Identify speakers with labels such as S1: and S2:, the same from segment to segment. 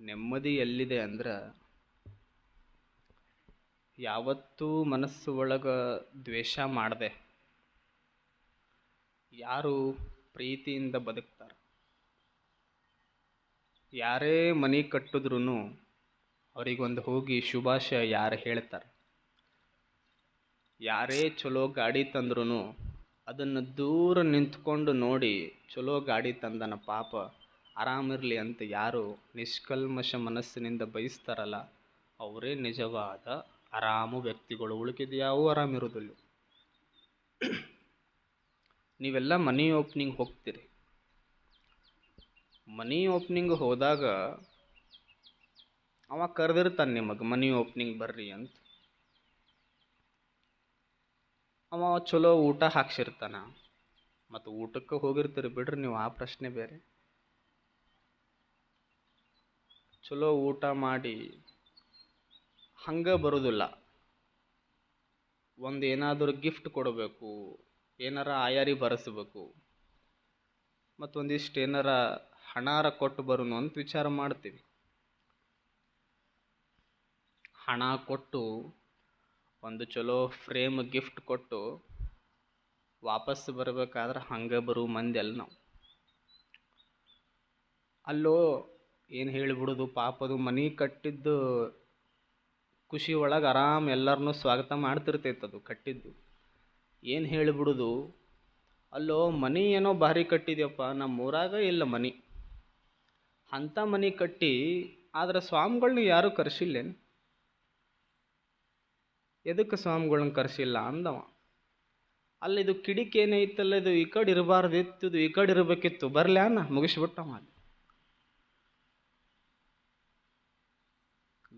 S1: ನೆಮ್ಮದಿ ಎಲ್ಲಿದೆ ಅಂದ್ರೆ ಯಾವತ್ತೂ ಮನಸ್ಸು ಒಳಗೆ ದ್ವೇಷ ಮಾಡದೆ. ಯಾರು ಪ್ರೀತಿಯಿಂದ ಬದುಕ್ತಾರೆ? ಯಾರೇ ಮನೆ ಕಟ್ಟಿದ್ರೂ ಅವರಿಗೊಂದು ಹೋಗಿ ಶುಭಾಶಯ ಯಾರು ಹೇಳ್ತಾರೆ? ಯಾರೇ ಚಲೋ ಗಾಡಿ ತಂದ್ರೂ ಅದನ್ನು ದೂರ ನಿಂತ್ಕೊಂಡು ನೋಡಿ ಚಲೋ ಗಾಡಿ ತಂದನ ಪಾಪ ಆರಾಮಿರಲಿ ಅಂತ ಯಾರು ನಿಷ್ಕಲ್ಮಶ ಮನಸ್ಸಿನಿಂದ ಬಯಸ್ತಾರಲ್ಲ, ಅವರೇ ನಿಜವಾದ ಆರಾಮು ವ್ಯಕ್ತಿಗಳು. ಉಳಿಕಿದ ಯಾವ ಆರಾಮಿರೋದಿಲ್ಲ ನೀವೆಲ್ಲ ಮನಿ ಓಪನಿಂಗ್ ಹೋಗ್ತೀರಿ. ಮನಿ ಓಪನಿಂಗ್ ಹೋದಾಗ ಅವ ಕರೆದಿರ್ತಾನೆ ನಿಮಗೆ, ಮನಿ ಓಪನಿಂಗ್ ಬರ್ರಿ ಅಂತ. ಅವ ಚಲೋ ಊಟ ಹಾಕ್ಸಿರ್ತಾನ. ಮತ್ತು ಊಟಕ್ಕೆ ಹೋಗಿರ್ತೀರಿ ಬಿಡ್ರಿ ನೀವು, ಆ ಪ್ರಶ್ನೆ ಬೇರೆ. ಚಲೋ ಊಟ ಮಾಡಿ ಹಂಗೆ ಬರೋದಿಲ್ಲ. ಒಂದು ಏನಾದರೂ ಗಿಫ್ಟ್ ಕೊಡಬೇಕು, ಏನಾರ ಆಯಾರಿ ಬರೆಸ್ಬೇಕು ಮತ್ತು ಒಂದಿಷ್ಟು ಏನಾರ ಹಣಾರ ಕೊಟ್ಟು ಬರೋನು ಅಂತ ವಿಚಾರ ಮಾಡ್ತೀವಿ. ಹಣ ಕೊಟ್ಟು, ಒಂದು ಚಲೋ ಫ್ರೇಮ್ ಗಿಫ್ಟ್ ಕೊಟ್ಟು ವಾಪಸ್ ಬರಬೇಕಾದ್ರೆ ಹಂಗೆ ಬರೋ ಮಂದಿ ಅಲ್ಲ ನಾವು. ಅಲ್ಲೋ ಏನು ಹೇಳಿಬಿಡೋದು? ಪಾಪದು ಮನೆ ಕಟ್ಟಿದ್ದು ಖುಷಿ ಒಳಗೆ ಆರಾಮ್ ಎಲ್ಲರನ್ನೂ ಸ್ವಾಗತ ಮಾಡ್ತಿರ್ತೈತೆ ಅದು ಕಟ್ಟಿದ್ದು. ಏನು ಹೇಳಿಬಿಡೋದು? ಅಲ್ಲೋ, ಮನೆ ಏನೋ ಭಾರಿ ಕಟ್ಟಿದ್ಯಪ್ಪ ನಮ್ಮ ಊರಾಗ ಇಲ್ಲ ಮನೆ. ಅಂಥ ಮನೆ ಕಟ್ಟಿ, ಆದ್ರೆ ಸ್ವಾಮಿಗಳ್ನ ಯಾರೂ ಕರೆಸಿಲ್ಲೇನು? ಎದಕ್ಕೆ ಸ್ವಾಮಿಗಳನ್ನ ಕರೆಸಿಲ್ಲ ಅಂದವ? ಅಲ್ಲಿ ಇದು ಕಿಡಿಕಿ ಏನೈತಲ್ಲ ಇದು ಈ ಕಡೆ ಇರಬಾರ್ದಿತ್ತು ಈ ಕಡೆ ಇರಬೇಕಿತ್ತು, ಬರಲ್ಯಾನ? ಮುಗಿಸ್ಬಿಟ್ಟವ ಅಲ್ಲಿ.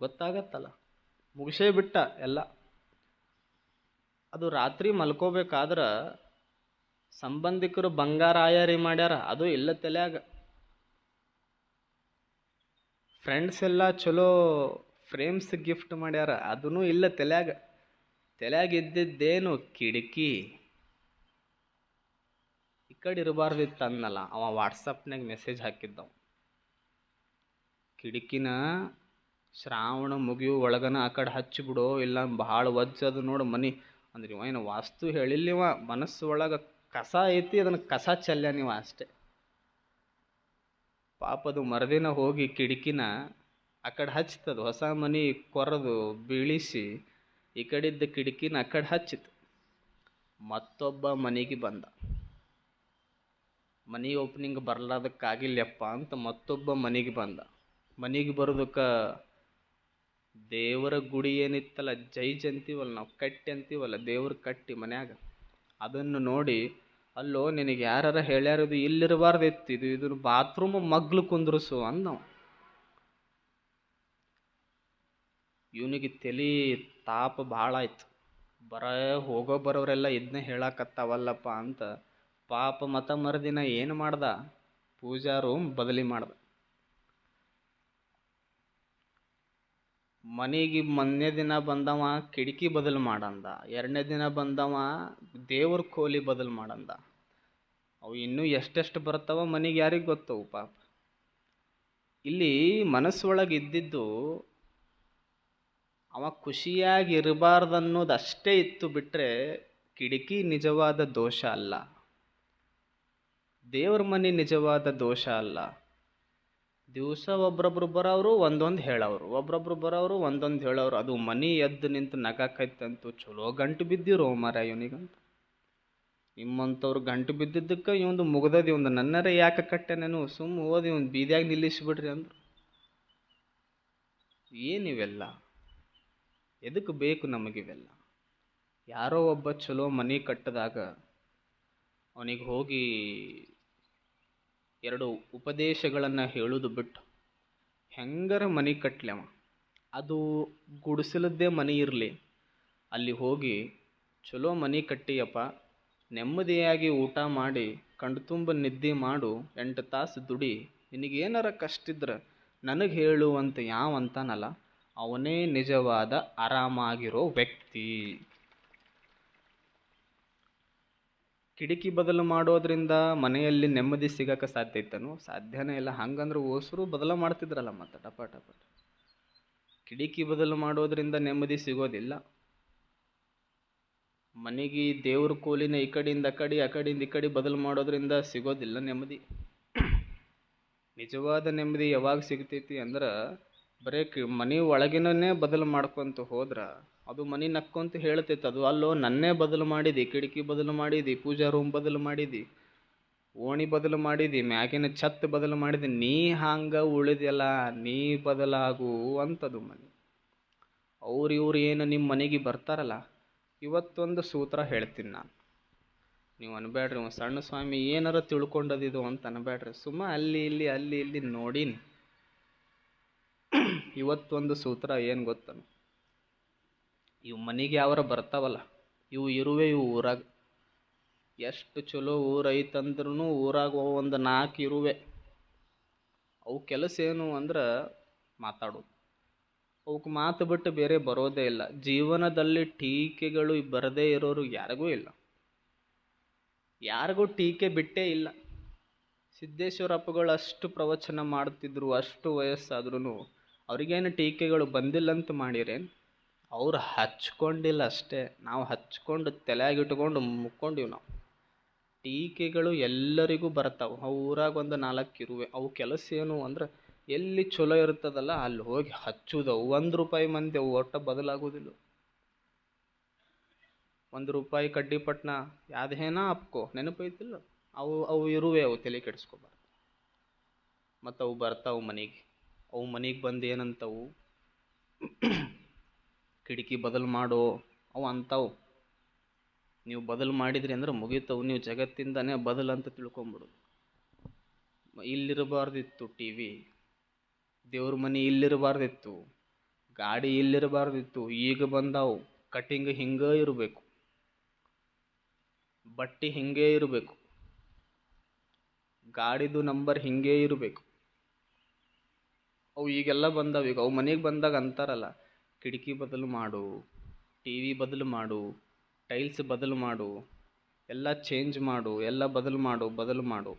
S1: ಗೊತ್ತಾಗತ್ತಲ್ಲ. ಮುಗಿಸೇ ಬಿಟ್ಟ ಎಲ್ಲ. ಅದು ರಾತ್ರಿ ಮಲ್ಕೋಬೇಕಾದ್ರೆ ಸಂಬಂಧಿಕರು ಬಂಗಾರ ಆಯಾರಿ ಮಾಡ್ಯಾರ, ಅದು ಇಲ್ಲ ತಲೆಯಾಗ. ಫ್ರೆಂಡ್ಸ್ ಎಲ್ಲ ಚಲೋ ಫ್ರೇಮ್ಸ್ ಗಿಫ್ಟ್ ಮಾಡ್ಯಾರ ಅದೂ ಇಲ್ಲ ತಲೆಯಾಗ. ತಲೆಯಾಗ ಇದ್ದಿದ್ದೇನು ಕಿಟಕಿ. ಈ ಕಡೆ ಇರಬಾರ್ದಿತ್ತು ಅನ್ನಲ್ಲ ಅವ ವಾಟ್ಸಪ್ನಾಗ ಮೆಸೇಜ್ ಹಾಕಿದ್ದವ. ಕಿಟಕಿನ ಶ್ರಾವಣ ಮುಗಿಯು ಒಳಗನ ಆ ಕಡೆ ಹಚ್ಚಿಬಿಡೋ, ಇಲ್ಲ ಭಾಳ ಅದು ನೋಡು ಮನೆ. ಅಂದ್ರೆ ಇವ ಏನು ವಾಸ್ತು ಹೇಳಿಲ್ಲಿವ ಮನಸ್ಸು ಒಳಗೆ ಕಸ ಐತಿ, ಅದನ್ನು ಕಸ ಚಲ್ಯ ನೀವು ಅಷ್ಟೇ. ಪಾಪದು ಮರದಿನ ಹೋಗಿ ಕಿಟಕಿನ ಆ ಕಡೆ ಹಚ್ತದ, ಹೊಸ ಮನೆ ಕೊರೆದು ಬೀಳಿಸಿ ಈ ಕಡಿದ್ದ ಕಿಟಕಿನ ಆ ಕಡೆ ಹಚ್ಚಿತು. ಮತ್ತೊಬ್ಬ ಮನೆಗೆ ಬಂದ. ಮನೆ ಓಪನಿಂಗ್ ಬರ್ಲಾದಕ್ಕಾಗಿಲ್ಲಪ್ಪ ಅಂತ ಮತ್ತೊಬ್ಬ ಮನೆಗೆ ಬಂದ. ಮನೆಗೆ ಬರೋದಕ್ಕೆ ದೇವರ ಗುಡಿ ಏನಿತ್ತಲ್ಲ ಜೈಜ್ ಅಂತೀವಲ್ಲ ನಾವು ಕಟ್ಟಿ ಅಂತೀವಲ್ಲ, ದೇವ್ರ ಕಟ್ಟಿ ಮನ್ಯಾಗ. ಅದನ್ನು ನೋಡಿ, ಅಲ್ಲೋ, ನಿನಗೆ ಯಾರಾರ ಹೇಳ್ಯಾರ ಇದು ಇಲ್ಲಿರಬಾರ್ದಿತ್ತು, ಇದು ಇದ್ರ ಬಾತ್ರೂಮ್ ಮಗ್ಲು ಕುಂದ್ರಸು ಅಂದವ. ಇವನಿಗೆ ತಲೆ ತಾಪ ಭಾಳ ಆಯ್ತು. ಬರ ಹೋಗೋ ಬರೋರೆಲ್ಲ ಇದನ್ನೇ ಹೇಳಕತ್ತಾವಲ್ಲಪ್ಪ ಅಂತ ಪಾಪ ಮತ ಮರುದಿನ ಏನು ಮಾಡ್ದ? ಪೂಜಾರು ಬದಲಿ ಮಾಡ್ದ. ಮನೆಗೆ ಮೊನ್ನೆ ದಿನ ಬಂದವ ಕಿಟಕಿ ಬದಲು ಮಾಡಂದ. ಎರಡನೇ ದಿನ ಬಂದವ ದೇವ್ರ ಕೋಲಿ ಬದಲು ಮಾಡಂದ. ಅವು ಇನ್ನೂ ಎಷ್ಟೆಷ್ಟು ಬರ್ತಾವ ಮನೆಗೆ ಯಾರಿಗೆ ಗೊತ್ತವು ಪಾಪ. ಇಲ್ಲಿ ಮನಸ್ಸೊಳಗೆ ಇದ್ದಿದ್ದು ಅವ ಖುಷಿಯಾಗಿ ಇರಬಾರ್ದನ್ನೋದು ಅಷ್ಟೇ ಇತ್ತು ಬಿಟ್ಟರೆ ಕಿಟಕಿ ನಿಜವಾದ ದೋಷ ಅಲ್ಲ. ದೇವ್ರ ಮನೆ ನಿಜವಾದ ದೋಷ ಅಲ್ಲ. ದಿವಸ ಒಬ್ರೊಬ್ರು ಬರೋವ್ರು, ಒಂದೊಂದು ಹೇಳೋರು ಒಬ್ರೊಬ್ರು ಬರೋವ್ರು, ಒಂದೊಂದು ಹೇಳೋರು ಅದು ಮನಿ ಎದ್ದು ನಿಂತು ನಗಾಕೈತಂತೂ ಚಲೋ ಗಂಟು ಬಿದ್ದಿರೋ ಮರ ಇವನಿಗಂತ. ನಿಮ್ಮಂಥವ್ರು ಗಂಟು ಬಿದ್ದಿದ್ದಕ್ಕೆ ಇವಂದು ಮುಗ್ದದ ಇವಂದು ನನ್ನರ ಯಾಕೆ ಕಟ್ಟೆ ನಾನು? ಸುಮ್ಮ ಓದಿ ಇವ್ನು ಬೀದಿಯಾಗಿ ನಿಲ್ಲಿಸ್ಬಿಡ್ರಿ ಅಂದ್ರು. ಏನಿವೆಲ್ಲ ಎದಕ್ಕೆ ಬೇಕು ನಮಗಿವೆಲ್ಲ ಯಾರೋ ಒಬ್ಬ ಚಲೋ ಮನೆ ಕಟ್ಟದಾಗ ಅವನಿಗೆ ಹೋಗಿ ಎರಡು ಉಪದೇಶಗಳನ್ನು ಹೇಳೋದು ಬಿಟ್ಟು, ಹೆಂಗರ ಮನೆ ಕಟ್ಲವ? ಅದು ಗುಡಿಸಲದ್ದೇ ಮನೆ ಇರಲಿ. ಅಲ್ಲಿ ಹೋಗಿ, ಚಲೋ ಮನೆ ಕಟ್ಟಿಯಪ್ಪ, ನೆಮ್ಮದಿಯಾಗಿ ಊಟ ಮಾಡಿ, ಕಣ್ತುಂಬ ನಿದ್ದೆ ಮಾಡು, ಎಂಟು ತಾಸು ದುಡಿ. ನಿನಗೇನಾರ ಕಷ್ಟ ಇದ್ರೆ ನನಗೆ ಹೇಳುವಂತ ಯಾವ ಅಂತಾನಲ್ಲ ಅವನೇ ನಿಜವಾದ ಆರಾಮಾಗಿರೋ ವ್ಯಕ್ತಿ. ಕಿಟಕಿ ಬದಲು ಮಾಡೋದ್ರಿಂದ ಮನೆಯಲ್ಲಿ ನೆಮ್ಮದಿ ಸಿಗಕ್ಕೆ ಸಾಧ್ಯ ಇತ್ತನು? ಸಾಧ್ಯನೇ ಇಲ್ಲ. ಹಂಗಂದ್ರೆ ಓಸರು ಬದಲು ಮಾಡ್ತಿದ್ರಲ್ಲ ಮತ್ತೆ, ಟಪ ಟಪ. ಕಿಟಕಿ ಬದಲು ಮಾಡೋದ್ರಿಂದ ನೆಮ್ಮದಿ ಸಿಗೋದಿಲ್ಲ. ಮನೆಗೆ ದೇವ್ರ ಕೋಲಿನ ಈ ಕಡೆಯಿಂದ ಆ ಕಡೆ, ಆ ಕಡೆಯಿಂದ ಈ ಕಡೆ ಬದಲು ಮಾಡೋದ್ರಿಂದ ಸಿಗೋದಿಲ್ಲ ನೆಮ್ಮದಿ. ನಿಜವಾದ ನೆಮ್ಮದಿ ಯಾವಾಗ ಸಿಗ್ತೈತಿ ಅಂದ್ರೆ ಬರೀ ಕಿ ಮನೆ ಒಳಗಿನೇ ಬದಲು ಮಾಡ್ಕೊಂತ ಹೋದ್ರೆ ಅದು ಮನೆ ನಕ್ಕೊಂತ ಹೇಳ್ತೈತೆ, ಅದು ಅಲ್ಲೋ ನನ್ನೇ ಬದಲು ಮಾಡಿದಿ, ಕಿಟಕಿ ಬದಲು ಮಾಡಿದಿ, ಪೂಜಾ ರೂಮ್ ಬದಲು ಮಾಡಿದಿ, ಓಣಿ ಬದಲು ಮಾಡಿದಿ, ಮ್ಯಾಗಿನ ಛತ್ ಬದಲು ಮಾಡಿದಿ, ನೀ ಹಂಗೆ ಉಳಿದ್ಯಲ್ಲ, ನೀ ಬದಲಾಗು ಅಂತದು ಮನೆ. ಅವ್ರು ಇವ್ರು ಏನು ನಿಮ್ಮ ಮನೆಗೆ ಬರ್ತಾರಲ್ಲ, ಇವತ್ತೊಂದು ಸೂತ್ರ ಹೇಳ್ತೀನಿ ನಾನು. ನೀವು ಅನ್ಬೇಡ್ರಿ ಸಣ್ಣ ಸ್ವಾಮಿ ಏನಾರ ತಿಳ್ಕೊಂಡದಿದು ಅಂತ ಅನ್ಬೇಡ್ರಿ ಸುಮ್ಮ ಅಲ್ಲಿ ಇಲ್ಲಿ ಅಲ್ಲಿ ಇಲ್ಲಿ ನೋಡೀನಿ. ಇವತ್ತೊಂದು ಸೂತ್ರ ಏನು ಗೊತ್ತನು? ಇವು ಮನೆಗೆ ಯಾವಾರ ಬರ್ತಾವಲ್ಲ, ಇವು ಇರುವೆ, ಇವು ಊರಾಗ. ಎಷ್ಟು ಚಲೋ ಊರೈತಂದ್ರೂ ಊರಾಗ ಒಂದು ನಾಲ್ಕು ಇರುವೆ. ಅವು ಕೆಲಸ ಏನು ಅಂದ್ರೆ ಮಾತಾಡೋದು. ಅವಕ್ಕೆ ಮಾತು ಬಿಟ್ಟು ಬೇರೆ ಬರೋದೇ ಇಲ್ಲ. ಜೀವನದಲ್ಲಿ ಟೀಕೆಗಳು ಬರದೇ ಇರೋರು ಯಾರಿಗೂ ಇಲ್ಲ. ಯಾರಿಗೂ ಟೀಕೆ ಬಿಟ್ಟೇ ಇಲ್ಲ. ಸಿದ್ದೇಶ್ವರಪ್ಪಗಳು ಅಷ್ಟು ಪ್ರವಚನ ಮಾಡ್ತಿದ್ರು, ಅಷ್ಟು ವಯಸ್ಸಾದ್ರೂ ಅವ್ರಿಗೇನು ಟೀಕೆಗಳು ಬಂದಿಲ್ಲ ಅಂತ ಮಾಡಿರೇನು ಅವ್ರು ಹಚ್ಕೊಂಡಿಲ್ಲ ಅಷ್ಟೇ. ನಾವು ಹಚ್ಕೊಂಡು ತಲೆಯಾಗಿಟ್ಕೊಂಡು ಮುಕ್ಕೊಂಡಿವಿ ನಾವು. ಟೀಕೆಗಳು ಎಲ್ಲರಿಗೂ ಬರ್ತಾವೆ. ಅವು ಊರಾಗ ಒಂದು ನಾಲ್ಕು ಇರುವೆ. ಅವು ಕೆಲಸ ಏನು ಅಂದ್ರೆ ಎಲ್ಲಿ ಚಲೋ ಇರ್ತದಲ್ಲ ಅಲ್ಲಿ ಹೋಗಿ ಹಚ್ಚುದವು ಒಂದು ರೂಪಾಯಿ ಮಂದಿ, ಅವು ಒಟ್ಟು ಬದಲಾಗೋದಿಲ್ಲ. ಒಂದು ರೂಪಾಯಿ ಕಡ್ಡಿಪಟ್ನ ಯಾವ್ದೇನ ಅಪ್ಕೋ ನೆನಪೈತಿಲ್ಲ? ಅವು ಅವು ಇರುವೆ, ಅವು ತಲೆ ಕೆಡಿಸ್ಕೊಬಾರ್ದು. ಮತ್ತು ಅವು ಬರ್ತಾವೆ ಮನೆಗೆ. ಅವು ಮನೆಗೆ ಬಂದು ಏನಂತವು? ಕಿಟಕಿ ಬದಲು ಮಾಡೋ ಅವು ಅಂಥವು ನೀವು ಬದಲು ಮಾಡಿದ್ರಿ ಅಂದ್ರೆ ಮುಗೀತವು. ನೀವು ಜಗತ್ತಿಂದನೇ ಬದಲು ಅಂತ ತಿಳ್ಕೊಂಬಿಡೋದು. ಇಲ್ಲಿರಬಾರ್ದಿತ್ತು ಟಿ ವಿ. ದೇವ್ರ ಮನೆ ಇಲ್ಲಿರಬಾರ್ದಿತ್ತು. ಗಾಡಿ ಇಲ್ಲಿರಬಾರ್ದಿತ್ತು. ಈಗ ಬಂದಾವು. ಕಟಿಂಗ್ ಹಿಂಗೆ ಇರಬೇಕು. ಬಟ್ಟೆ ಹಿಂಗೆ ಇರಬೇಕು. ಗಾಡಿದು ನಂಬರ್ ಹಿಂಗೆ ಇರಬೇಕು. ಅವು ಈಗೆಲ್ಲ ಬಂದಾವ. ಈಗ ಅವು ಮನೆಗೆ ಬಂದಾಗ ಅಂತಾರಲ್ಲ, ಕಿಟಕಿ ಬದಲು ಮಾಡು ಟಿ ವಿ ಬದಲು ಮಾಡು, ಟೈಲ್ಸ್ ಬದಲು ಮಾಡು, ಎಲ್ಲ ಚೇಂಜ್ ಮಾಡು, ಎಲ್ಲ ಬದಲು ಮಾಡು ಬದಲು ಮಾಡು.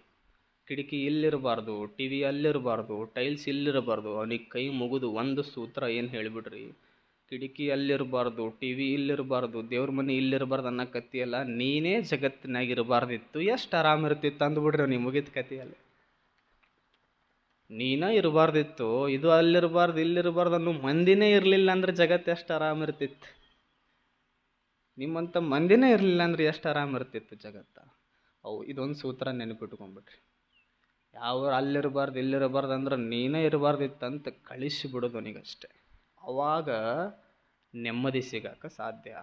S1: ಕಿಟಕಿ ಇಲ್ಲಿರಬಾರ್ದು ಟಿ ವಿ ಅಲ್ಲಿರಬಾರ್ದು, ಟೈಲ್ಸ್ ಇಲ್ಲಿರಬಾರ್ದು. ಅವನಿಗೆ ಕೈ ಮುಗಿದು ಒಂದು ಸೂತ್ರ ಏನು ಹೇಳಿಬಿಡ್ರಿ? ಕಿಟಕಿ ಅಲ್ಲಿರಬಾರ್ದು ಟಿ ವಿ ಇಲ್ಲಿರಬಾರ್ದು, ದೇವ್ರ ಮನೆ ಇಲ್ಲಿರಬಾರ್ದು ಅನ್ನೋ ಕತ್ತಿಯಲ್ಲ ನೀನೇ ಜಗತ್ತಿನಾಗಿರಬಾರ್ದಿತ್ತು. ಎಷ್ಟು ಆರಾಮ ಇರ್ತಿತ್ತು ಅಂದ್ಬಿಡ್ರಿ ಅವ್ನಿಗೆ ಮುಗಿದ ಕಥೆಯಲ್ಲಿ. ನೀನ ಇರಬಾರ್ದಿತ್ತು, ಇದು ಅಲ್ಲಿರಬಾರ್ದು, ಇಲ್ಲಿರಬಾರ್ದು ಅನ್ನೋ ಮಂದಿನೇ ಇರಲಿಲ್ಲ ಅಂದ್ರೆ ಜಗತ್ತು ಎಷ್ಟು ಆರಾಮ ಇರ್ತಿತ್ತು. ನಿಮ್ಮಂಥ ಮಂದಿನೇ ಇರಲಿಲ್ಲ ಅಂದ್ರೆ ಎಷ್ಟು ಆರಾಮ ಇರ್ತಿತ್ತು ಜಗತ್ತ. ಅವು ಇದೊಂದು ಸೂತ್ರ ನೆನಪಿಟ್ಕೊಂಡ್ಬಿಟ್ರಿ ಯಾವ ಅಲ್ಲಿರಬಾರ್ದು, ಇಲ್ಲಿರಬಾರ್ದು ಅಂದ್ರೆ ನೀನೇ ಇರಬಾರ್ದಿತ್ತು ಅಂತ ಕಳಿಸಿ ಬಿಡೋದು ಅವನಿಗಷ್ಟೆ ಅವಾಗ ನೆಮ್ಮದಿ ಸಿಗಕ್ಕೆ ಸಾಧ್ಯ.